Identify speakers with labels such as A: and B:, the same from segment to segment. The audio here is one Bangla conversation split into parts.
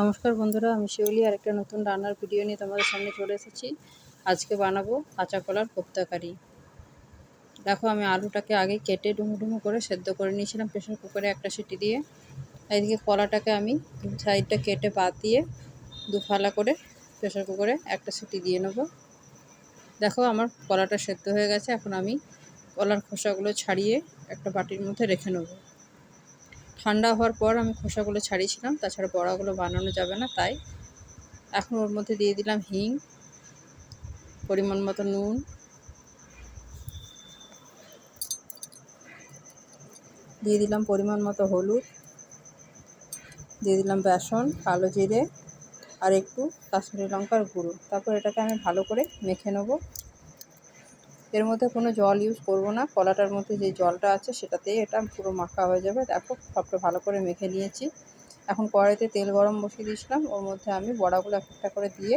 A: নমস্কার বন্ধুরা, আমি শিউলি আর একটা নতুন রান্নার ভিডিও নিয়ে তোমাদের সামনে চলে এসেছি। আজকে বানাবো কাঁচা কলার কোপ্তাকারি দেখো, আমি আলুটাকে আগে কেটে ডুমো ডুমো করে সেদ্ধ করে নিয়েছিলাম প্রেশার কুকারে একটা সিটি দিয়ে। এদিকে কলাটাকে আমি সাইডটা কেটে বাদ দিয়ে দু ফালা করে প্রেশার কুকারে একটা সিটি দিয়ে নেব। দেখো, আমার কলাটা সেদ্ধ হয়ে গেছে, এখন আমি কলার খোসাগুলো ছাড়িয়ে একটা বাটির মধ্যে রেখে নেব। ঠান্ডা হওয়ার পর আমি খোসাগুলো ছাড়িয়েছিলাম, তাছাড়া বড়াগুলো বানানো যাবে না তাই। এখন ওর মধ্যে দিয়ে দিলাম হিং, পরিমাণ মতো নুন। দিয়ে দিলাম পরিমাণ মতো হলুদ। দিয়ে দিলাম বেসন, কালো জিরে, আর একটু কাশ্মীরি লঙ্কার গুঁড়ো। তারপর এটাকে আমি ভালো করে মেখে নেব। এর মধ্যে কোনো জল ইউজ করব না। কলাটার মধ্যে যে জলটা আছে সেটাতেই এটা পুরো মাখা হয়ে যাবে। দেখো, সবটা ভালো করে মেখে নিয়েছি। এখন কড়াইতে তেল গরম বসিয়ে দিয়েছিলাম। ওর মধ্যে আমি বড়াগুলো এক একটা করে দিয়ে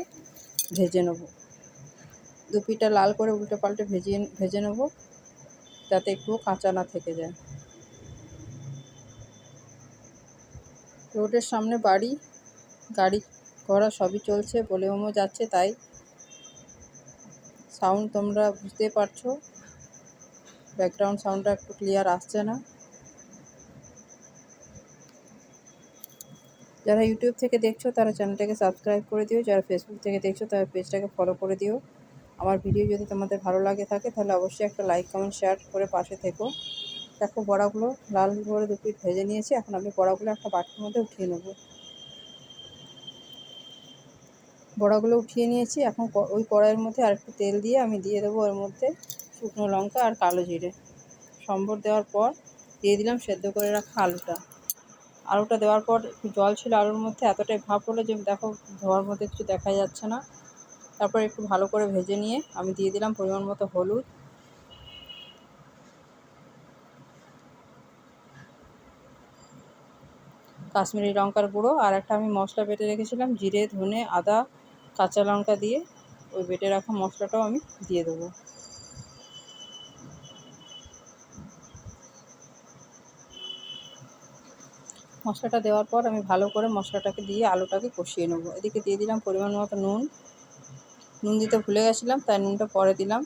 A: ভেজে নেব। দু পিঠটা লাল করে উল্টে পাল্টে ভেজে ভেজে নেব, যাতে একটু কাঁচা না থেকে যায়। রোডের সামনে বাড়ি, গাড়ি ঘোড়া সবই চলছে, বলে যাচ্ছে, তাই সাউন্ড তোমরা বুঝতে পারছ। ব্যাকগ্রাউন্ড সাউন্ডটা একটু ক্লিয়ার আসছে না। যারা ইউটিউব থেকে দেখছ, তারা চ্যানেলটাকে সাবস্ক্রাইব করে দিও। যারা ফেসবুক থেকে দেখছ, তারা পেজটাকে ফলো করে দিও। আমার ভিডিও যদি তোমাদের ভালো লাগে থাকে, তাহলে অবশ্যই একটা লাইক কমেন্ট শেয়ার করে পাশে থেকো। দেখো বড়াগুলো লাল করে দু পিঠ ভেজে নিয়েছি, এখন আমি বড়াগুলো একটা বাটির মধ্যে উঠিয়ে নেব। বড়াগুলো উঠিয়ে নিয়েছি। এখন ওই কড়াইয়ের মধ্যে আর একটু তেল দিয়ে আমি দিয়ে দেবো ওর মধ্যে শুকনো লঙ্কা আর কালো জিরে। সম্বর দেওয়ার পর দিয়ে দিলাম সেদ্ধ করে রাখা আলুটা। আলুটা দেওয়ার পর একটু জল ছিল আলুর মধ্যে, এতটাই ভাপ হলো যে দেখো ধোয়ার মধ্যে কিছু দেখা যাচ্ছে না। তারপর একটু ভালো করে ভেজে নিয়ে আমি দিয়ে দিলাম পরিমাণ মতো হলুদ। কাশ্মীরি লঙ্কার গুঁড়ো আর একটা আমি মশলা বেটে রেখেছিলাম, জিরে, ধনে, আদা কাঁচা লঙ্কা দিয়ে ওই বেটে রাখা মশলাটাও আমি দিয়ে দেবো। মশলাটা দেওয়ার পর আমি ভালো করে মশলাটাকে দিয়ে আলুটাকে কষিয়ে নেব। এদিকে দিয়ে দিলাম পরিমাণ মতো নুন। নুন দিতে ভুলে গেছিলাম, তাই নুনটা পরে দিলাম।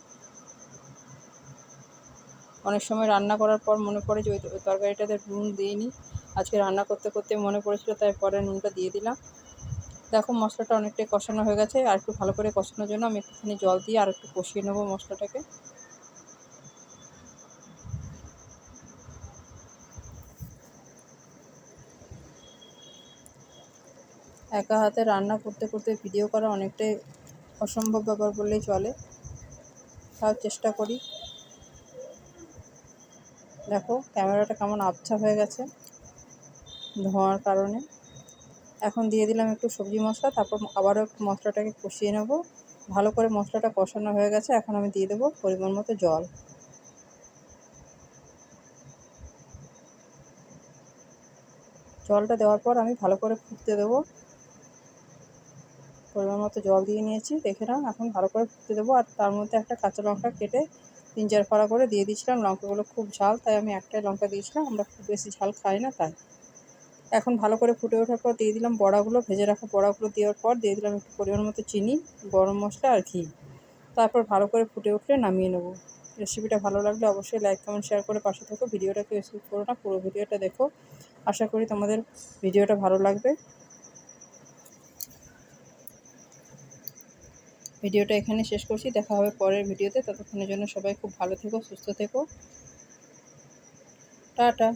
A: অনেক সময় রান্না করার পর মনে পড়ে যে ওই তরকারিটাতে নুন দিইনি। আজকে রান্না করতে করতে মনে পড়েছিল, তাই পরে নুনটা দিয়ে দিলাম। দেখো, মশলাটা অনেকটাই কষানো হয়ে গেছে। আর একটু ভালো করে কষানোর জন্য আমি একটুখানি জল দিয়ে আর একটু কষিয়ে নেব মশলাটাকে। একা হাতে রান্না করতে করতে ভিডিও করা অনেকটাই অসম্ভব ব্যাপার বললেই চলে। তাও চেষ্টা করি। দেখো, ক্যামেরাটা কেমন আবছা হয়ে গেছে ধোঁয়ার কারণে। এখন দিয়ে দিলাম একটু সবজি মশলা, তারপর আবারও একটু মশলাটাকে কষিয়ে নেব। ভালো করে মশলাটা কষানো হয়ে গেছে, এখন আমি দিয়ে দেবো পরিমাণ মতো জল। জলটা দেওয়ার পর আমি ভালো করে ফুটতে দেবো। পরিমাণ মতো জল দিয়ে নিয়েছি, দেখে নাও, এখন ভালো করে ফুটতে দেবো। আর তার মধ্যে একটা কাঁচা লঙ্কা কেটে তিন চার ফাড়া করে দিয়ে দিয়েছিলাম। লঙ্কাগুলো খুব ঝাল, তাই আমি একটাই লঙ্কা দিয়েছিলাম। আমরা খুব বেশি ঝাল খাই না তাই। এখন ভালো করে ফুটে ওঠার পর দিয়ে দিলাম বড়াগুলো, ভেজে রাখা বড়াগুলো দেওয়ার পর দিয়ে দিলাম একটু পরিমাণ মতো চিনি, গরম মশলা আর ঘি। তারপর ভালো করে ফুটে উঠলে নামিয়ে নেব। রেসিপিটা ভালো লাগলে অবশ্যই লাইক, কমেন্ট, শেয়ার করে পাশে থাকো। ভিডিওটাকে স্কিপ করো না, পুরো ভিডিওটা দেখো। আশা করি তোমাদের ভিডিওটা ভালো লাগবে। ভিডিওটা এখানে শেষ করছি। দেখা হবে পরের ভিডিওতে। ততক্ষণের জন্য সবাই খুব ভালো থেকো, সুস্থ থেকো। টাটা।